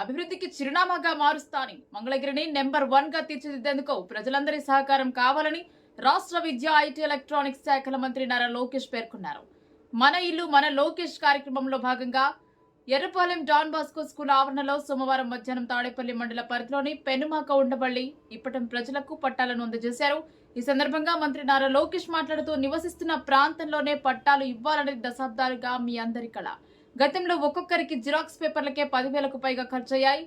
అభివృద్ధికి చిరునామాగా మారుస్తాని. మంగళగిరిని నెంబర్ వన్గా తీర్చిదిద్దేందుకు ప్రజలందరి సహకారం కావాలని రాష్ట్ర విద్యా ఐటీ ఎలక్ట్రానిక్స్ శాఖల మంత్రి నారా లోకేష్ పేర్కొన్నారు. మన ఇల్లు మన లోకేష్ కార్యక్రమంలో భాగంగా ఎర్రపాలెం డాన్ బాస్కో స్కూల్ ఆవరణలో సోమవారం మధ్యాహ్నం తాడేపల్లి మండల పరిధిలోని పెనుమాక ఉండబల్లి ఇప్పటం ప్రజలకు పట్టాలను అందజేశారు. ఈ సందర్భంగా మంత్రి నారా లోకేష్ మాట్లాడుతూ నివసిస్తున్న ప్రాంతంలోనే పట్టాలు ఇవ్వాలనే దశాబ్దాలుగా మీ అందరి కళ గతంలో ఒక్కొక్కరికి జిరాక్స్ పేపర్లకే పదివేలకు పైగా ఖర్చయ్యాయి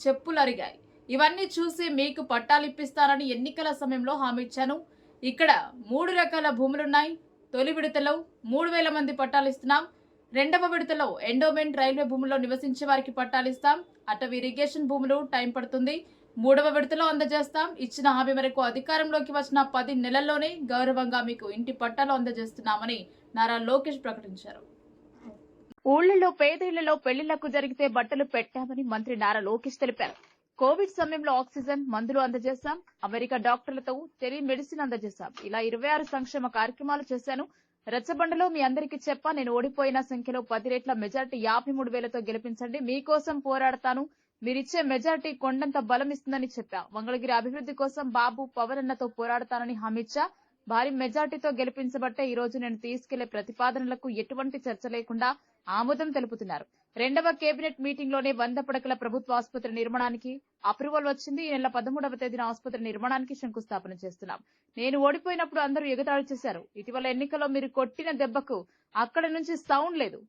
చెప్పులు అరిగాయి. ఇవన్నీ చూసి మీకు పట్టాలు ఇప్పిస్తానని ఎన్నికల సమయంలో హామీ ఇచ్చాను. ఇక్కడ మూడు రకాల భూములున్నాయి. తొలి విడతలో మూడు వేల మంది పట్టాలు ఇస్తున్నాం రెండవ విడతలో ఎండోమెంట్ రైల్వే భూముల్లో నివసించే వారికి పట్టాలు ఇస్తాం అటవీ ఇరిగేషన్ భూములు టైం పడుతుంది. మూడవ విడతలో అందజేస్తాం. ఇచ్చిన హామీ మేరకు అధికారంలోకి వచ్చిన పది నెలల్లోనే గౌరవంగా మీకు ఇంటి పట్టాలు అందజేస్తున్నామని నారా లోకేష్ ప్రకటించారు. ఊళ్ళలో ఇళ్ళలో పెళ్ళిళ్ళకు జరిగితే బట్టలు పెట్టామని మంత్రి నారా లోకేష్ తెలిపారు. కోవిడ్ సమయంలో ఆక్సిజన్ మందులు అందజేశాం. అమెరికా డాక్టర్లతో టెలి మెడిసిన్ అందజేశాం. ఇలా ఇరవై ఆరు సంక్షేమ కార్యక్రమాలు చేశాను. రచ్చబండలో మీ అందరికీ చెప్పా నేను ఓడిపోయిన సంఖ్యలో పది రెట్ల మెజార్టీ యాభై మూడు వేలతో గెలిపించండి. మీకోసం పోరాడతాను. మీరిచ్చే మెజార్టీ కొండంత బలం ఇస్తుందని చెప్పా. మంగళగిరి అభివృద్ధి కోసం బాబు పవన్ అన్నతో పోరాడతానని హామీ ఇచ్చా. భారీ మెజార్టీతో గెలిపించబట్టే ఈ రోజు నేను తీసుకెళ్ళే ప్రతిపాదనలకు ఎటువంటి చర్చ లేకుండా ఆమోదం తెలుపుతున్నారు. రెండవ కేబినెట్ మీటింగ్లోనే వంద పడకల ప్రభుత్వ ఆసుపత్రి నిర్మాణానికి అప్రూవల్ వచ్చింది. ఈ నెల పదమూడవ తేదీన ఆసుపత్రి నిర్మాణానికి శంకుస్థాపన చేస్తున్నాం. నేను ఓడిపోయినప్పుడు అందరూ ఎగతాళి చేశారు. ఇటీవల ఎన్నికల్లో మీరు కొట్టిన దెబ్బకు అక్కడ నుంచి సౌండ్ లేదు.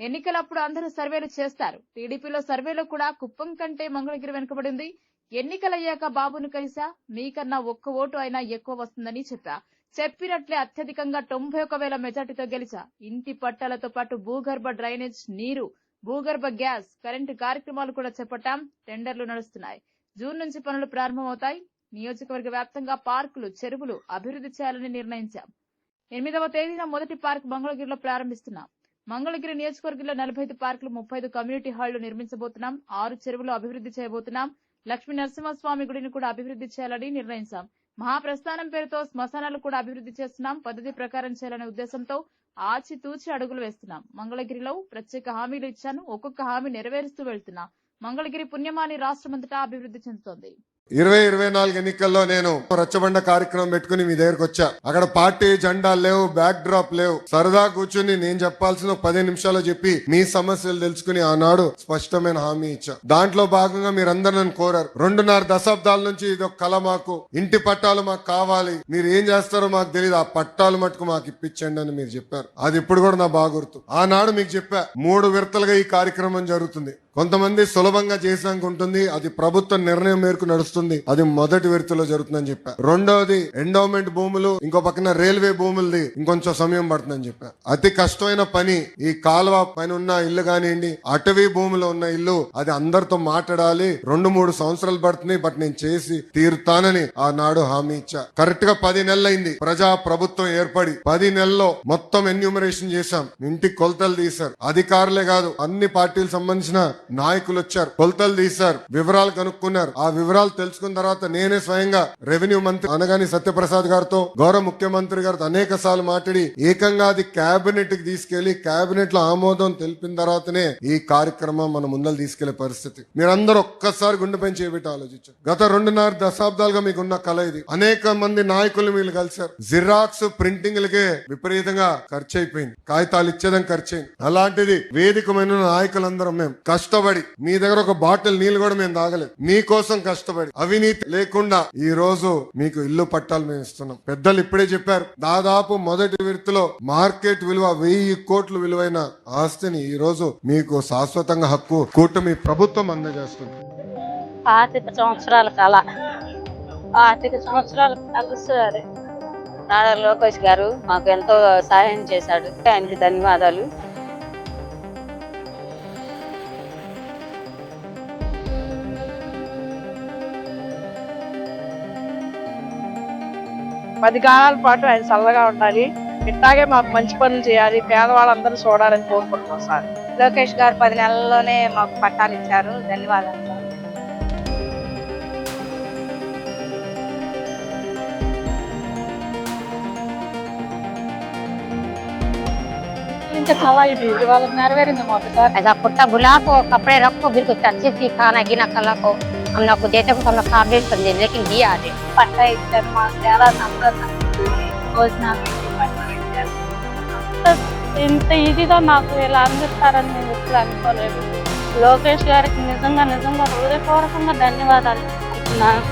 ఎన్నికలప్పుడు అందరూ సర్వేలు చేస్తారు. టీడీపీలో సర్వేలో కూడా కుప్పం కంటే మంగళగిరి వెనుకబడింది ఎన్నికలయ్యాక బాబును కలిసా? మీకన్నా ఒక్క ఓటు అయినా ఎక్కువ వస్తుందని చెప్పా. చెప్పినట్లే అత్యధికంగా తొంభై ఒక వేల మెజార్టీతో గెలిచా. ఇంటి పట్టాలతో పాటు భూగర్భ డ్రైనేజ్ నీరు భూగర్భ గ్యాస్ కరెంటు కార్యక్రమాలు కూడా చేపట్టాం. టెండర్లు నడుస్తున్నాయి. జూన్ నుంచి పనులు ప్రారంభమవుతాయి. నియోజకవర్గ వ్యాప్తంగా పార్కులు చెరువులు అభివృద్ధి చేయాలని నిర్ణయించాం. ఎనిమిదవ తేదీన మొదటి పార్క్ మంగళగిరిలో ప్రారంభిస్తున్నాం. మంగళగిరి నియోజకవర్గంలో నలభై ఐదు పార్కులు ముప్పై ఐదు కమ్యూనిటీ హాళ్ళు నిర్మించబోతున్నాం. ఆరు చెరువులు అభివృద్ధి చేయబోతున్నాం. లక్ష్మీ నరసింహస్వామి గుడిని కూడా అభివృద్ధి చేయాలని నిర్ణయించాం. మహాప్రస్థానం పేరుతో శ్మశానాలు కూడా అభివృద్ధి చేస్తున్నాం. పద్ధతి ప్రకారం చేయాలనే ఉద్దేశంతో ఆచితూచి అడుగులు వేస్తున్నాం. మంగళగిరిలో ప్రత్యేక హామీలు ఇచ్చాను. ఒక్కొక్క హామీ నెరవేరుస్తూ వెళ్తున్నా. మంగళగిరి పుణ్యమాని రాష్ట్రమంతటా అభివృద్ధి చెందుతోంది. ఇరవై ఇరవై నాలుగు ఎన్నికల్లో నేను రచ్చబండ కార్యక్రమం పెట్టుకుని మీ దగ్గరకు వచ్చా. అక్కడ పార్టీ జెండాలు లేవు బ్యాక్ డ్రాప్ లేవు. సరదా కూర్చుని నేను చెప్పాల్సిన పది నిమిషాలు చెప్పి మీ సమస్యలు తెలుసుకుని ఆనాడు స్పష్టమైన హామీ ఇచ్చా. దాంట్లో భాగంగా మీరందరూ నన్ను కోరారు. రెండున్నర దశాబ్దాల నుంచి ఇది ఒక కళ మాకు. ఇంటి పట్టాలు మాకు కావాలి. మీరు ఏం చేస్తారో మాకు తెలియదు ఆ పట్టాలు మటుకు మాకు ఇప్పించండి అని మీరు చెప్పారు. అది ఇప్పుడు కూడా నా బాగుర్తు ఆనాడు మీకు చెప్పా మూడు విడతలుగా ఈ కార్యక్రమం జరుగుతుంది. కొంతమంది సులభంగా చేసానుకుంటుంది ఉంటుంది అది ప్రభుత్వ నిర్ణయం మేరకు నడుస్తుంది అది మొదటి విడతలో జరుగుతుందని చెప్పా. రెండవది ఎండోమెంట్ భూములు ఇంకో పక్కన రైల్వే భూములది ఇంకొంచెం సమయం పడుతుందని చెప్పా. అతి కష్టమైన పని ఈ కాలువ పైన ఉన్న ఇల్లు కానివ్వండి అటవీ భూమిలో ఉన్న ఇల్లు అది అందరితో మాట్లాడాలి రెండు మూడు సంవత్సరాలు పడుతుంది బట్ నేను చేసి తీరుతానని ఆనాడు హామీ ఇచ్చా. కరెక్ట్గా పది నెలలైంది ప్రజా ప్రభుత్వం ఏర్పడి పది నెలల్లో మొత్తం ఎన్యూమరేషన్ చేశాం. ఇంటికి కొలతలు తీశారు. అధికారులే కాదు అన్ని పార్టీలకు సంబంధించిన నాయకులు వచ్చారు కొలతలు తీశారు వివరాలు కనుక్కున్నారు. ఆ వివరాలు తెలుసుకున్న తర్వాత నేనే స్వయంగా రెవెన్యూ మంత్రి అనగాని సత్యప్రసాద్ గారితో గౌరవ ముఖ్యమంత్రి గారితో అనేక సార్లు మాట్లాడి ఏకంగా అది కేబినెట్కి తీసుకెళ్ళి కేబినెట్లో ఆమోదం తెలిపిన తర్వాతనే ఈ కార్యక్రమం మన ముందలు తీసుకెళ్ళే పరిస్థితి. మీరందరూ ఒక్కసారి గుండెపై చేపెట్టి ఆలోచించారు గత రెండున్నర దశాబ్దాలుగా మీకున్న కళ ఇది. అనేక మంది నాయకులు మీరు కలిశారు. జిరాక్స్ ప్రింటింగ్లకే విపరీతంగా ఖర్చు అయిపోయింది కాగితాలు ఇచ్చేదం ఖర్చు అయింది అలాంటిది వేదికమైన నాయకులందరం మేము. కష్టం కష్టపడి మీ దగ్గర ఒక బాటిల్ నీళ్ళు కూడా మేము తాగలేదు. మీకోసం కష్టపడి అవినీతి లేకుండా ఈ రోజు మీకు ఇల్లు పట్టాలు మేము ఇస్తున్నాం. పెద్దలు ఇప్పుడే చెప్పారు దాదాపు మొదటి విడతలో మార్కెట్ విలువ వెయ్యి కోట్లు విలువైన ఆస్తిని ఈ రోజు మీకు శాశ్వతంగా హక్కు కూటమి ప్రభుత్వం అందజేస్తుంది. ఆర్థిక సంవత్సరాల కళ. ఆర్థిక సంవత్సరాల కళ సార్. నారా లోకేష్ గారు మాకు ఎంతో సహాయం చేశాడు. ఆయనకి ధన్యవాదాలు. పది కాలాల పాటు ఆయన చల్లగా ఉండాలి ఇట్లాగే మాకు మంచి పనులు చేయాలి పేదవాళ్ళందరూ చూడాలని కోరుకుంటున్నాం సార్ లోకేష్ గారు పది నెలల్లోనే మాకు పట్టాలు ఇచ్చారు ధన్యవాదాలు ఇంకా చాలా ఇది ఇవాళ నెరవేరింది మాకు సార్ ऐसा कुर्ता बुला को कपड़े रखो बिल्कुल अच्छे से खाना गिना कला को हम लोग को देते को हम लोग काबिल समझे लेकिन दिया आज పట్ట ఇచ్చారు మాకు చాలా సంతోషం భోజనాలు పెట్టి పట్ట ఇచ్చారు ఇంత ఇదిగా మాకు ఇలా అందిస్తారని మేము ఎప్పుడు అనుకోలేదు లోకేష్ గారికి నిజంగా నిజంగా హృదయపూర్వకంగా ధన్యవాదాలు చెప్తున్నాను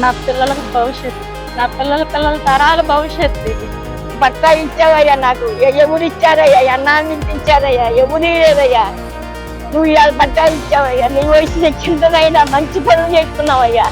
నా పిల్లలకు భవిష్యత్తు నా పిల్లల పిల్లల తరాల భవిష్యత్తు ఇది బట్ట ఇచ్చావయ్యా నాకు ఎ- ఎవరు ఇచ్చారయ్యా ఎన్నాళ్ళు ఇచ్చారయ్యా ఎవరు లేదయ్యా నువ్వు ఇవాళ పట్టాలు ఇచ్చావయ్యా నీ వయసు అయినా మంచి పనులు చేస్తున్నావయ్యా.